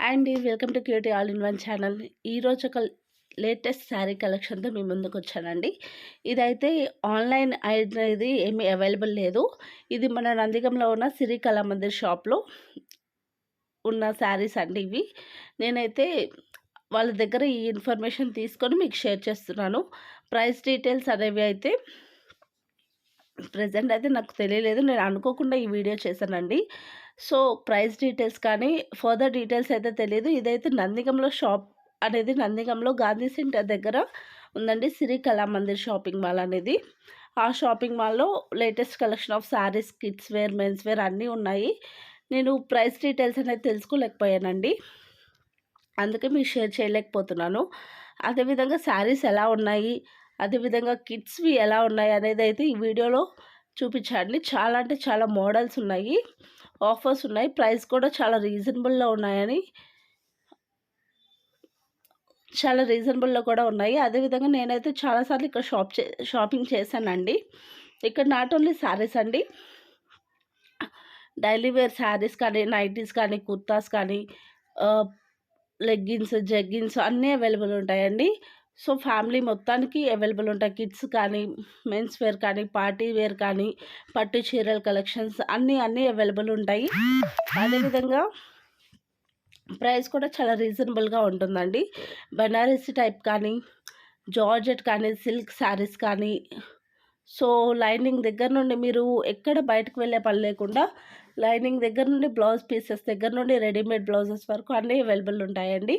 Hi అండి welcome to cutie all in one channel. ఈరోజు ఒక లేటెస్ట్ శారీ కలెక్షన్తో మీ ముందుకు వచ్చానండి. ఇదైతే ఆన్లైన్ అనేది ఏమీ అవైలబుల్ లేదు. ఇది మన నందిగంలో ఉన్న సిరి కళామందిర్ షాప్లో ఉన్న శారీస్ అండి ఇవి. నేనైతే వాళ్ళ దగ్గర ఈ ఇన్ఫర్మేషన్ తీసుకొని మీకు షేర్ చేస్తున్నాను. ప్రైస్ డీటెయిల్స్ అనేవి అయితే ప్రజెంట్ అయితే నాకు తెలియలేదు. నేను అనుకోకుండా ఈ వీడియో చేశానండి. సో ప్రైస్ డీటెయిల్స్ కానీ ఫర్దర్ డీటెయిల్స్ అయితే తెలియదు ఇదైతే నందిగంలో షాప్ అనేది నందిగంలో గాంధీ సెంటర్ దగ్గర ఉందండి. సిరి కళామందిర్ షాపింగ్ మాల్ అనేది. ఆ షాపింగ్ మాల్లో latest collection of saris kids wear men's wear అన్నీ ఉన్నాయి. నేను ప్రైస్ డీటెయిల్స్ అనేది తెలుసుకోలేకపోయానండి. అందుకే మీకు షేర్ చేయలేకపోతున్నాను. అదేవిధంగా శారీస్ ఎలా ఉన్నాయి? అదేవిధంగా కిడ్స్వి ఎలా ఉన్నాయి అనేది అయితే ఈ వీడియోలో చూపించండి చాలా అంటే చాలా మోడల్స్ ఉన్నాయి. ఆఫర్స్ ఉన్నాయి. ప్రైస్ కూడా చాలా రీజనబుల్లో ఉన్నాయని చాలా రీజనబుల్లో కూడా ఉన్నాయి. అదేవిధంగా నేనైతే చాలాసార్లు ఇక్కడ షాప్ చే షాపింగ్ చేశానండి. ఇక్కడ నాట్ ఓన్లీ శారీస్ అండి. డైలీ వేర్ శారీస్ కానీ నైటీస్ కానీ కుర్తాస్ కానీ లెగ్గిన్స్ జగ్గిన్స్ అన్నీ అవైలబుల్ ఉంటాయండి. సో ఫ్యామిలీ మొత్తానికి అవైలబుల్ ఉంటాయి. కిడ్స్ కానీ మెన్స్ వేర్ కానీ పార్టీ వేర్ కానీ పట్టు చీరల కలెక్షన్స్ అన్నీ అన్నీ అవైలబుల్ ఉంటాయి. అదేవిధంగా ప్రైస్ కూడా చాలా రీజనబుల్గా ఉంటుందండి. బెనారసీ టైప్ కానీ జార్జెట్ కానీ సిల్క్ శారీస్ కానీ. సో లైనింగ్ దగ్గర నుండి మీరు ఎక్కడ బయటకు వెళ్ళే పని లేకుండా లైనింగ్ దగ్గర నుండి బ్లౌజ్ పీసెస్ దగ్గర నుండి రెడీమేడ్ బ్లౌజెస్ వరకు అన్నీ అవైలబుల్ ఉంటాయండి.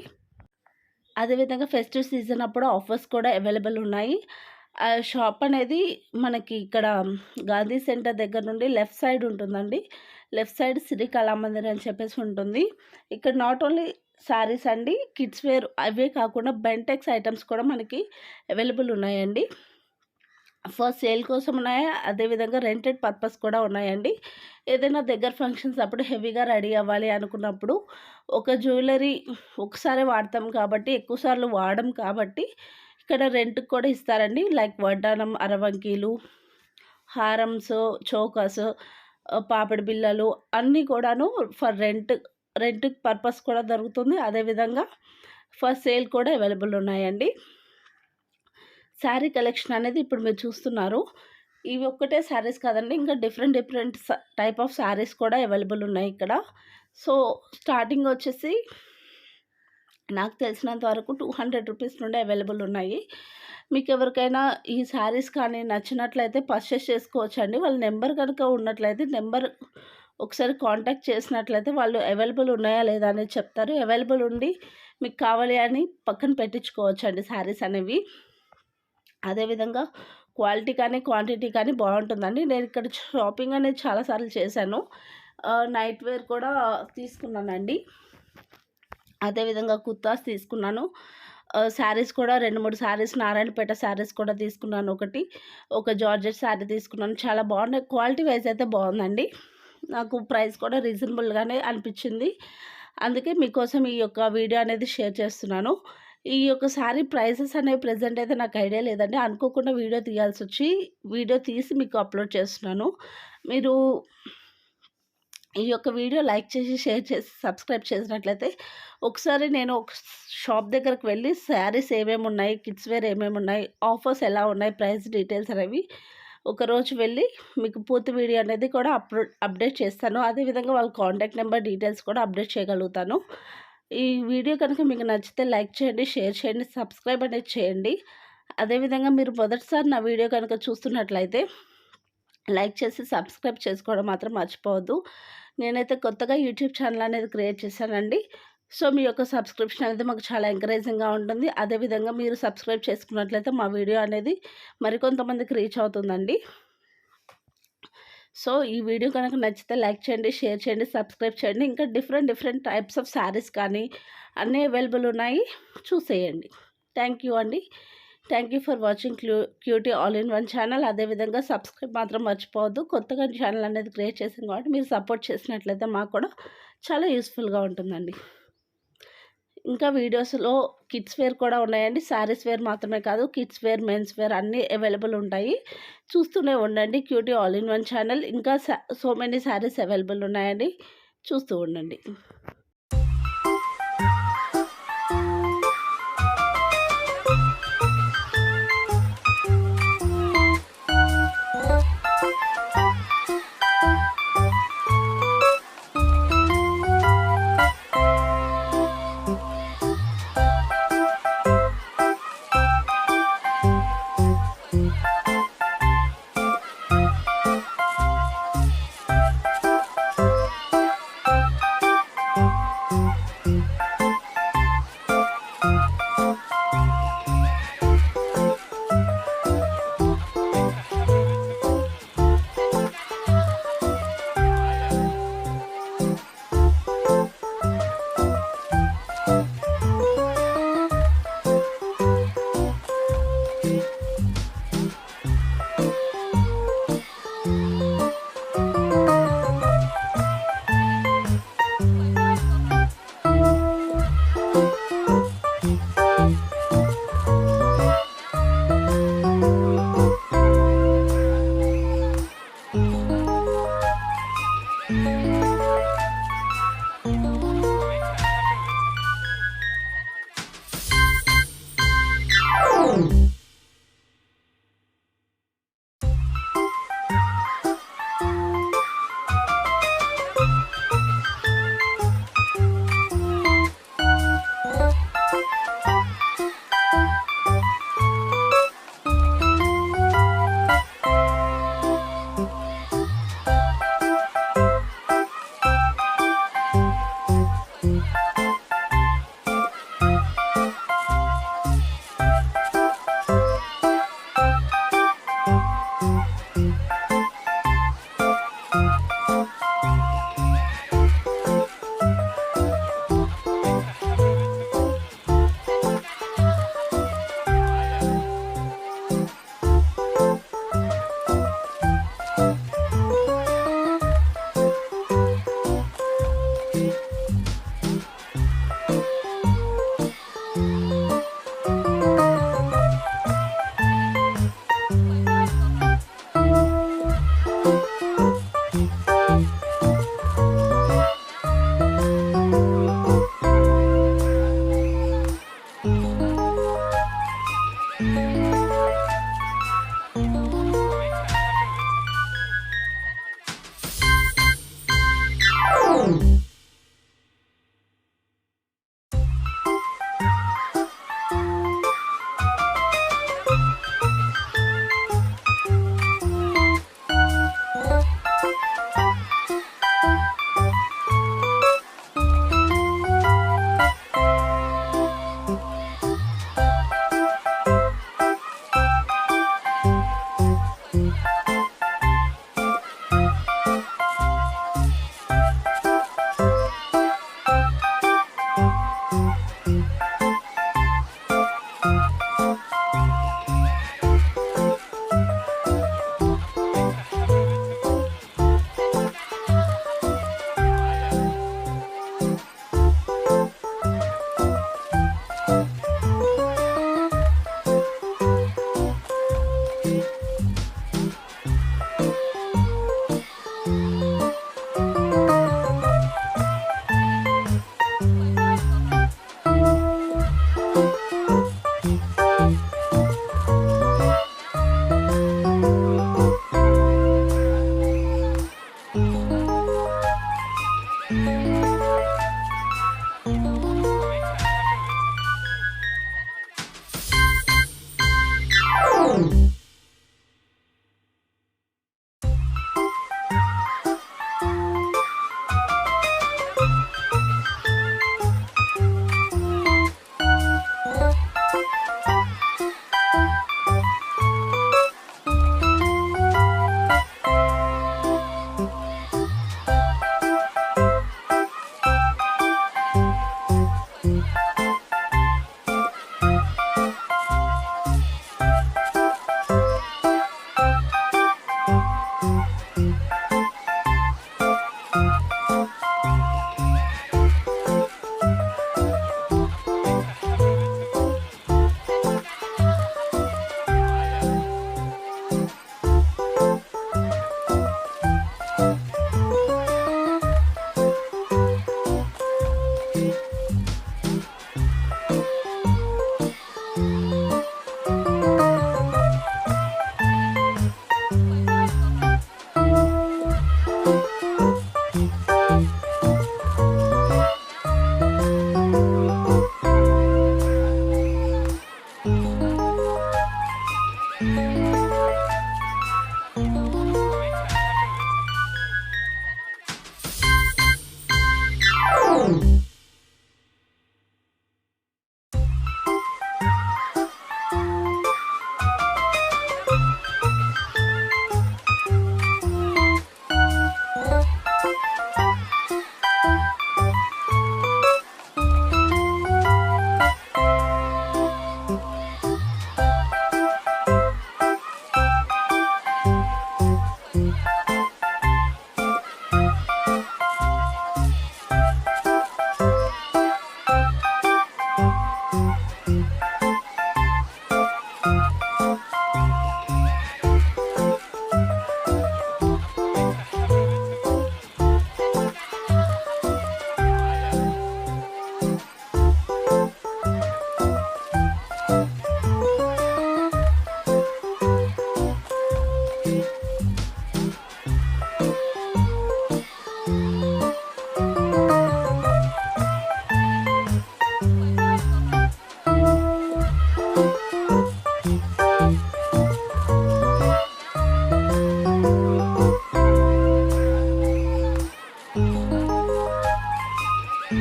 అదేవిధంగా ఫెస్టివ్ సీజన్ అప్పుడు ఆఫర్స్ కూడా అవైలబుల్ ఉన్నాయి. ఆ షాప్ అనేది మనకి ఇక్కడ గాంధీ సెంటర్ దగ్గర నుండి లెఫ్ట్ సైడ్ ఉంటుందండి. లెఫ్ట్ సైడ్ శ్రీ కళామందిర్ అని చెప్పేసి ఉంటుంది. ఇక్కడ నాట్ ఓన్లీ శారీస్ అండి కిడ్స్ వేర్ అవే కాకుండా బెంటెక్స్ ఐటమ్స్ కూడా మనకి అవైలబుల్ ఉన్నాయండి. ఫస్ట్ సేల్ కోసం ఉన్నాయా? అదేవిధంగా రెంటెడ్ పర్పస్ కూడా ఉన్నాయండి. ఏదైనా దగ్గర ఫంక్షన్స్ అప్పుడు హెవీగా రెడీ అవ్వాలి అనుకున్నప్పుడు ఒక జ్యువెలరీ ఒకసారి వాడతాం కాబట్టి ఎక్కువసార్లు వాడడం కాబట్టి ఇక్కడ రెంట్కి కూడా ఇస్తారండి. లైక్ వడ్డానం అరవంకీలు హారమ్స్ చోకస్ పాపిడి బిల్లలు అన్నీ కూడాను ఫర్ రెంట్ రెంట్ పర్పస్ కూడా దొరుకుతుంది. అదేవిధంగా ఫర్ సేల్ కూడా అవైలబుల్ ఉన్నాయండి. శారీ కలెక్షన్ అనేది ఇప్పుడు మీరు చూస్తున్నారు. ఇవి ఒక్కటే శారీస్ కాదండి. ఇంకా different different type of saris కూడా అవైలబుల్ ఉన్నాయి ఇక్కడ. సో స్టార్టింగ్ వచ్చేసి నాకు తెలిసినంత వరకు టూ హండ్రెడ్ రూపీస్ నుండి అవైలబుల్ ఉన్నాయి. మీకు ఎవరికైనా ఈ శారీస్ కానీ నచ్చినట్లయితే పర్చేస్ చేసుకోవచ్చండి. వాళ్ళ నెంబర్ కనుక ఉన్నట్లయితే నెంబర్ ఒకసారి కాంటాక్ట్ చేసినట్లయితే వాళ్ళు అవైలబుల్ ఉన్నాయా లేదా అనేది చెప్తారు. అవైలబుల్ ఉండి మీకు కావాలి అని పక్కన పెట్టించుకోవచ్చు అండి శారీస్ అనేవి. అదేవిధంగా క్వాలిటీ కానీ క్వాంటిటీ కానీ బాగుంటుందండి. నేను ఇక్కడ షాపింగ్ అనేది చాలాసార్లు చేశాను. నైట్ వేర్ కూడా తీసుకున్నానండి. అదేవిధంగా కుర్తాస్ తీసుకున్నాను. శారీస్ కూడా రెండు మూడు శారీస్ నారాయణపేట శారీస్ కూడా తీసుకున్నాను ఒకటి. ఒక జార్జెట్ శారీ తీసుకున్నాను. చాలా బాగున్నాయి. క్వాలిటీ వైజ్ అయితే బాగుందండి. నాకు ప్రైస్ కూడా రీజనబుల్గానే అనిపించింది. అందుకే మీకోసం ఈ యొక్క వీడియో అనేది షేర్ చేస్తున్నాను. ఈ యొక్క శారీ ప్రైసెస్ అనేవి ప్రజెంట్ అయితే నాకు ఐడియా లేదండి. అనుకోకుండా వీడియో తీయాల్సి వచ్చి వీడియో తీసి మీకు అప్లోడ్ చేస్తున్నాను. మీరు ఈ యొక్క వీడియో లైక్ చేసి షేర్ చేసి సబ్స్క్రైబ్ చేసినట్లయితే ఒకసారి నేను ఒక షాప్ దగ్గరకు వెళ్ళి శారీస్ ఏమేమి ఉన్నాయి కిడ్స్ వేర్ ఏమేమి ఉన్నాయి ఆఫర్స్ ఎలా ఉన్నాయి ప్రైస్ డీటెయిల్స్ అనేవి ఒకరోజు వెళ్ళి మీకు పూర్తి వీడియో అనేది కూడా అప్లోడ్ అప్డేట్ చేస్తాను. అదేవిధంగా వాళ్ళ కాంటాక్ట్ నెంబర్ డీటెయిల్స్ కూడా అప్డేట్ చేయగలుగుతాను. ఈ వీడియో కనుక మీకు నచ్చితే లైక్ చేయండి షేర్ చేయండి సబ్స్క్రైబ్ అనేది చేయండి. అదేవిధంగా మీరు మొదటిసారి నా వీడియో కనుక చూస్తున్నట్లయితే లైక్ చేసి సబ్స్క్రైబ్ చేసుకోవడం మాత్రం మర్చిపోవద్దు. నేనైతే కొత్తగా యూట్యూబ్ ఛానల్ అనేది క్రియేట్ చేశానండి. సో మీ యొక్క సబ్స్క్రిప్షన్ అనేది మాకు చాలా ఎంకరేజింగ్గా ఉంటుంది. అదేవిధంగా మీరు సబ్స్క్రైబ్ చేసుకున్నట్లయితే మా వీడియో అనేది మరికొంతమందికి రీచ్ అవుతుందండి. సో ఈ వీడియో కనుక నచ్చితే లైక్ చేయండి షేర్ చేయండి సబ్స్క్రైబ్ చేయండి. ఇంకా different different types of saris కానీ అన్నీ అవైలబుల్ ఉన్నాయి. చూసేయండి. థ్యాంక్ యూ అండి. Thank you for watching Q QT all in one channel. అదేవిధంగా సబ్స్క్రైబ్ మాత్రం మర్చిపోవద్దు. కొత్తగా ఛానల్ అనేది క్రియేట్ చేసాం కాబట్టి మీరు సపోర్ట్ చేసినట్లయితే మాకు కూడా చాలా యూస్ఫుల్గా ఉంటుందండి. ఇంకా వీడియోస్లో కిడ్స్ వేర్ కూడా ఉన్నాయండి. శారీస్ వేర్ మాత్రమే కాదు కిడ్స్ వేర్ మెన్స్ వేర్ అన్నీ అవైలబుల్ ఉంటాయి. చూస్తూనే ఉండండి. QT all in one channel. ఇంకా సో మెనీ శారీస్ అవైలబుల్ ఉన్నాయండి. చూస్తూ ఉండండి.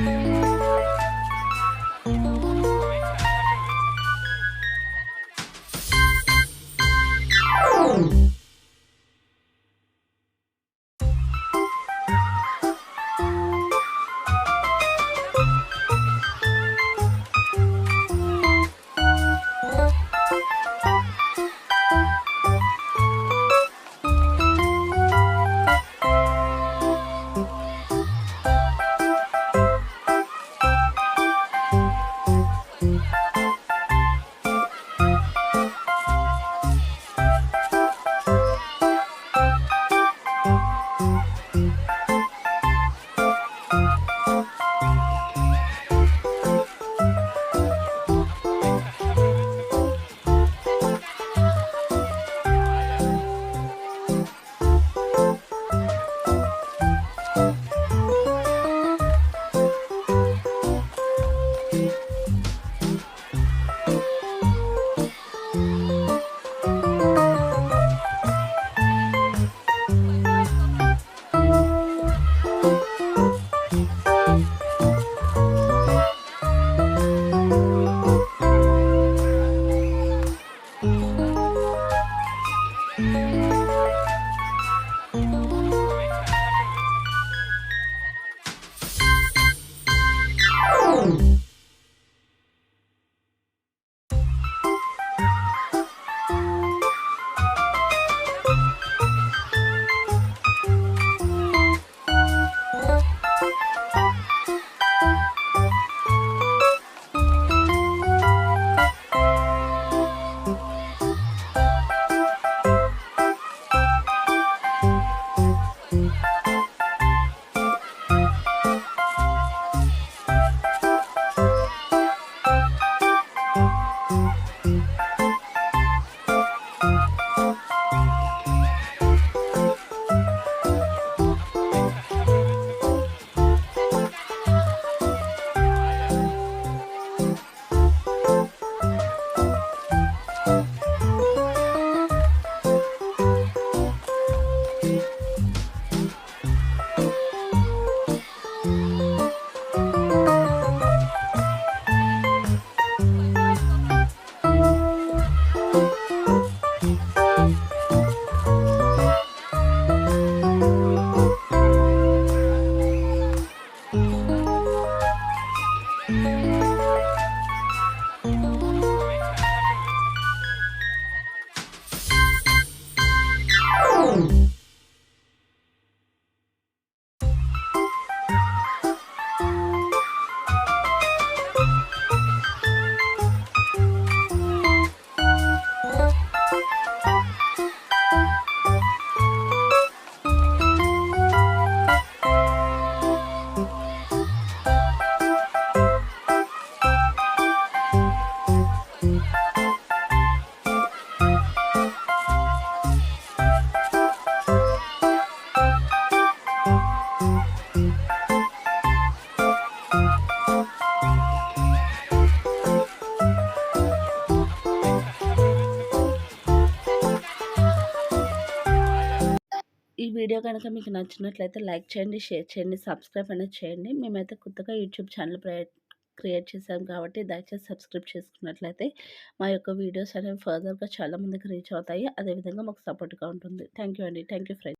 Bye. కనుక మీకు నచ్చినట్లయితే లైక్ చేయండి షేర్ చేయండి సబ్స్క్రైబ్ అనేది చేయండి. మేమైతే కొత్తగా యూట్యూబ్ ఛానల్ క్రియేట్ చేశాం కాబట్టి దయచేసి సబ్స్క్రైబ్ చేసుకున్నట్లయితే మా యొక్క వీడియోస్ అనేవి ఫర్దర్గా చాలామందికి రీచ్ అవుతాయి. అదేవిధంగా మాకు సపోర్ట్గా ఉంటుంది. థ్యాంక్ యూ అండి. Thank you friends